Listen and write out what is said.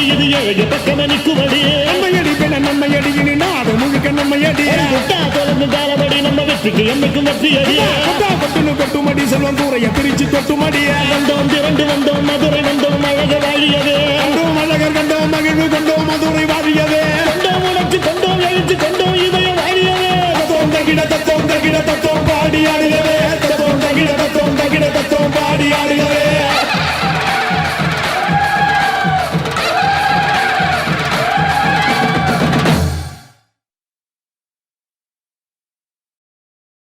ஆடியது ஏழு பக்கம நிக்குமடி நம்மையடி பெண நம்மையடி இனி நாடு முழுக்க நம்மையடி முட்டா தொடர்ந்து தாளபடி நம்ம வெற்றிக்கு என்னைக்கும் வெற்றி அடி முட்டா கொட்டுன்னு கொட்டுமடி செல்வம் தூரைய பிரிச்சு கொட்டுமடி. வந்தோம் திரண்டு வந்தோம் மதுரை நம்ம